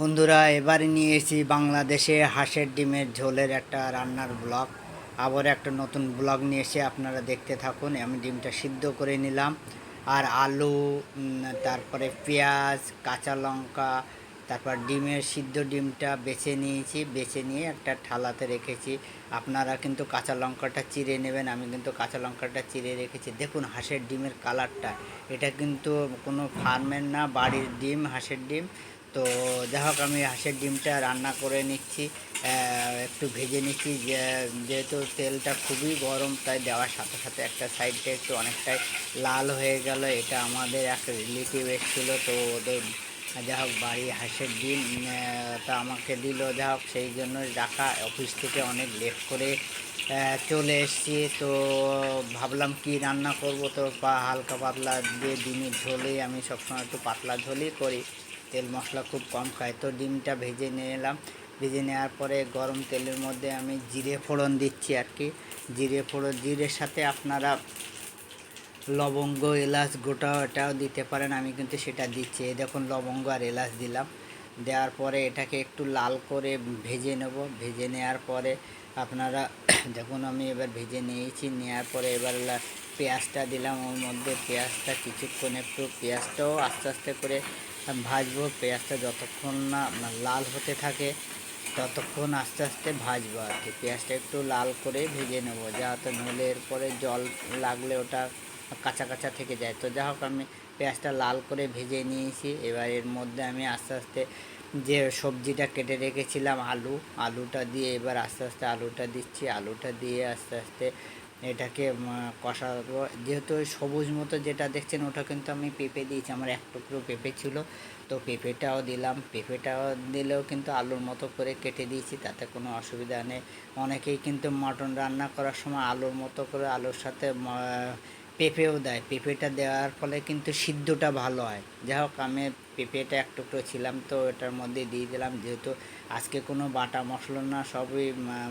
বন্ধুরা, এবারে নিয়ে এসেছি বাংলাদেশে হাঁসের ডিমের ঝোলের একটা রান্নার ব্লগ। আবার একটা নতুন ব্লগ নিয়ে এসে আপনারা দেখতে থাকুন। আমি ডিমটা সিদ্ধ করে নিলাম। আর আলু তারপরে পেঁয়াজ, কাঁচা লঙ্কা, তারপর ডিমের সিদ্ধ ডিমটা বেছে নিয়েছি। বেছে নিয়ে একটা ঠালাতে রেখেছি। আপনারা কিন্তু কাঁচা লঙ্কাটা চিড়ে নেবেন, আমি কিন্তু কাঁচা লঙ্কাটা চিরে রেখেছি। দেখুন হাঁসের ডিমের কালারটা। এটা কিন্তু কোনো ফার্মের না, বাড়ির ডিম, হাঁসের ডিম। তো যাই হোক আমি হাঁসের ডিমটা রান্না করে নিচ্ছি একটু ভেজে নিচ্ছি যেহেতু তেলটা খুবই গরম, তাই দেওয়ার সাথে সাথে একটা সাইডটা একটু অনেকটাই লাল হয়ে গেল। এটা আমাদের এক রিলেটিভ এসেছিল, তো ওদের যা হোক বাড়ি হাঁসের ডিম তা আমাকে দিল। যা হোক সেই জন্য রাখা, অফিস থেকে অনেক লেট করে চলে এসেছি। তো ভাবলাম কি রান্না করব, তো পা হালকা পাতলা দিয়ে ডিমের ঝোলেই আমি সবসময় একটু পাতলা ঝোলই করি। তেল মশলা খুব কম খাই। তো ডিমটা ভেজে নিয়ে এলাম। ভেজে নেওয়ার পরে গরম তেলের মধ্যে আমি জিরে ফোড়ন দিচ্ছি আর কি। জিরে ফোড়ন, জিরের সাথে আপনারা লবঙ্গ, এলাচ গোটা এটাও দিতে পারেন, আমি কিন্তু সেটা দিচ্ছি। এই দেখুন, লবঙ্গ আর এলাচ দিলাম। দেওয়ার পরে এটাকে একটু লাল করে ভেজে নেব। ভেজে নেওয়ার পরে আপনারা দেখুন, আমি এবার ভেজে নিয়েছি। নেওয়ার পরে এবার পেঁয়াজটা দিলাম। ওর মধ্যে পেঁয়াজটা কিছুক্ষণ একটু, পেঁয়াজটাও আস্তে আস্তে করে ভাজবো পেঁয়াজটা যতক্ষণ না আপনার লাল হতে থাকে, ততক্ষণ আস্তে আস্তে ভাজবো আর কি। পেঁয়াজটা একটু লাল করে ভেজে নেব যাতে নইলে এরপরে জল লাগলে ওটা কাঁচা কাঁচা থেকে যায়। তো যা হোক, আমি পেঁয়াজটা লাল করে ভেজে নিয়েছি। এবার এর মধ্যে আমি আস্তে আস্তে যে সবজিটা কেটে রেখেছিলাম, আলু, আলুটা দিয়ে এবার আস্তে আস্তে আলুটা দিচ্ছি। আলুটা দিয়ে আস্তে আস্তে এটাকে কষাবো। যেহেতু সবুজ মতো যেটা দেখছেন, ওটা কিন্তু আমি পেঁপে দিয়েছি। আমার এক টুকরো পেঁপে ছিল। তো পেঁপেটাও দিলাম। পেঁপেটাও দিলেও কিন্তু আলুর মতো করে কেটে দিয়েছি, তাতে কোনো অসুবিধা নেই। অনেকেই কিন্তু মটন রান্না করার সময় আলুর মতো করে আলুর সাথে পেঁপেও দেয়। পেঁপেটা দেওয়ার ফলে কিন্তু সিদ্ধটা ভালো হয়। যাই হোক, আমি পেঁপেটা এক টুকরো ছিলাম, তো এটার মধ্যে দিয়ে দিলাম। যেহেতু আজকে কোনো বাটা মশলা না, সবই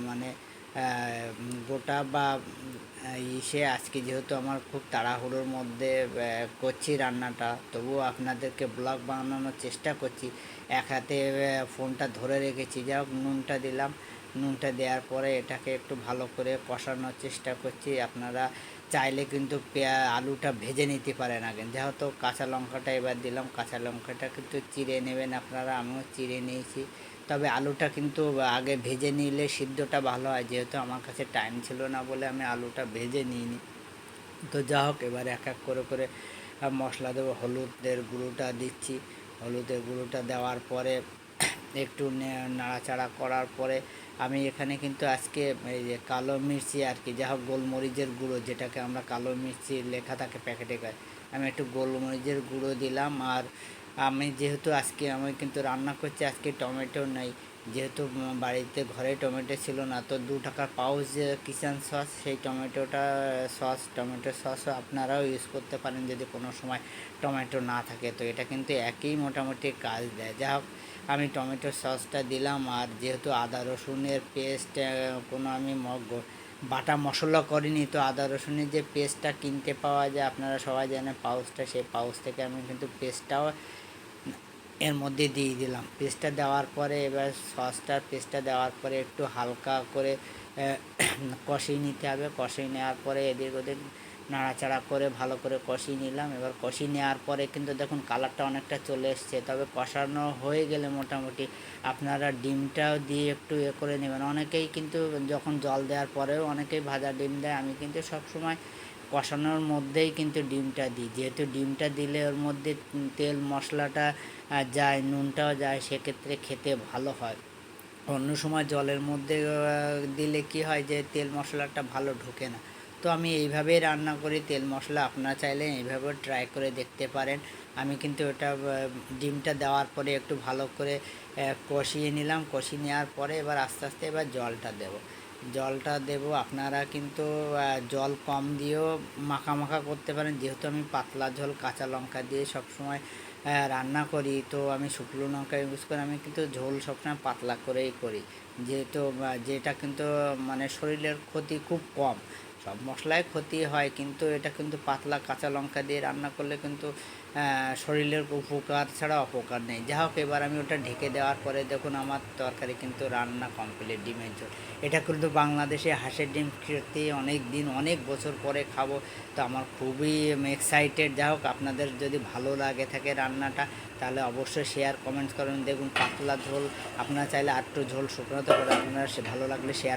মানে গোটা বা ইসে আজকে যেহেতু আমার খুব তাড়াহুড়োর মধ্যে করছি রান্নাটা, তবুও আপনাদেরকে ব্লগ বানানোর চেষ্টা করছি। এক হাতে ফোনটা ধরে রেখেছি। হোক, নুনটা দিলাম। নুনটা দেওয়ার পরে এটাকে একটু ভালো করে কষানোর চেষ্টা করছি। আপনারা চাইলে কিন্তু পেঁয়া, আলুটা ভেজে নিতে পারেন আগে। যেহেতু কাঁচা লঙ্কাটা এবার দিলাম, কাঁচা লঙ্কাটা কিন্তু চিড়ে নেবেন আপনারা। আমিও চিড়ে নিয়েছি। তবে আলুটা কিন্তু আগে ভেজে নিলে সিদ্ধটা ভালো হয়, যেহেতু আমার কাছে টাইম ছিল না বলে আমি আলুটা ভেজে নিইনি। তো যা হোক, এবার এক এক করে করে মশলা দেবো, হলুদের গুঁড়োটা দিচ্ছি। হলুদের গুঁড়োটা দেওয়ার পরে একটু নাড়াচাড়া করার পরে আমি এখানে কিন্তু আজকে এই যে কালো মির্চি আর কি, যা হোক গোলমরিচের গুঁড়ো, যেটাকে আমরা কালো মির্চি লেখা থাকে প্যাকেটে গায়ে আমি একটু গোলমরিচের গুঁড়ো দিলাম আর আমি যেহেতু আজকে আমি কিন্তু রান্না করছি, আজকে টমেটো নেই। যেহেতু বাড়িতে ঘরে টমেটো ছিল না, তো দু টাকার পাউচ কিষান সস, সেই টমেটোটা সস, টমেটো সস আপনারাও ইউজ করতে পারেন যদি কোনো সময় টমেটো না থাকে। তো এটা কিন্তু একই মোটামুটি কাজ দেয়। যা হোক, আমি টমেটো সসটা দিলাম আর যেহেতু আদা রসুনের পেস্ট কোনো আমি মগ- বাটা মশলা করিনি তো আদা রসুনের যে পেস্টটা কিনতে পাওয়া যায়, আপনারা সবাই জানেন পাউচটা, সেই পাউচ থেকে আমি কিন্তু পেস্টটাও এর মধ্যে দিয়ে দিলাম। পেস্টটা দেওয়ার পরে এবার সসটার পেস্টটা দেওয়ার পরে একটু হালকা করে কষিয়ে নিতে হবে। কষিয়ে নেওয়ার পরে এদিক ওদিক নাড়াচাড়া করে ভালো করে কষিয়ে নিলাম। এবার কষিয়ে নেওয়ার পরে কিন্তু দেখুন কালারটা অনেকটা চলে এসছে। তবে কষানো হয়ে গেলে মোটামুটি আপনারা ডিমটাও দিয়ে একটু এ করে নেবেন। অনেকেই কিন্তু যখন জল দেওয়ার পরেও অনেকেই ভাজা ডিম দেয়। আমি কিন্তু সবসময় কষানোর মধ্যেই কিন্তু ডিমটা দিই। যেহেতু ডিমটা দিলে ওর মধ্যে তেল, মশলাটা যায়, নুনটাও যায়, সেক্ষেত্রে খেতে ভালো হয়। অন্য সময় জলের মধ্যে দিলে কি হয় যে তেল, মশলাটা ভালো ঢোকে না। তো আমি এইভাবেই রান্না করি, তেল মশলা আপনারা চাইলে এইভাবে ট্রাই করে দেখতে পারেন। আমি কিন্তু ওটা ডিমটা দেওয়ার পরে একটু ভালো করে কষিয়ে নিলাম। কষিয়ে নেওয়ার পরে এবার আস্তে আস্তে এবার জলটা দেবো। জলটা দেব, আপনারা কিন্তু জল কম দিয়েও মাখা মাখা করতে পারেন। যেহেতু আমি পাতলা ঝোল, কাঁচা লঙ্কা দিয়ে সবসময় রান্না করি, তো আমি শুকনো লঙ্কা ইউজ করে আমি কিন্তু ঝোল সবসময় পাতলা করেই করি। যেহেতু যেটা কিন্তু মানে শরীরের ক্ষতি খুব কম। সব মশলায় ক্ষতি হয়, কিন্তু এটা কিন্তু পাতলা কাঁচা লঙ্কা দিয়ে রান্না করলে কিন্তু শরীরের উপকার ছাড়া অপকার নেই। যা হোক, এবার আমি ওটা ঢেকে দেওয়ার পরে দেখুন আমার তরকারি কিন্তু রান্না কমপ্লিট ডিমের ঝোল। এটা কিন্তু বাংলাদেশে হাঁসের ডিম খেতে অনেক দিন, অনেক বছর পরে খাব, তো আমার খুবই এক্সাইটেড যা হোক, আপনাদের যদি ভালো লাগে থাকে রান্নাটা, তাহলে অবশ্যই শেয়ার কমেন্টস করুন। দেখুন, পাতলা ঝোল, আপনারা চাইলে একটু ঝোল শুকনোতে পারে আপনারা সে ভালো লাগলে শেয়ার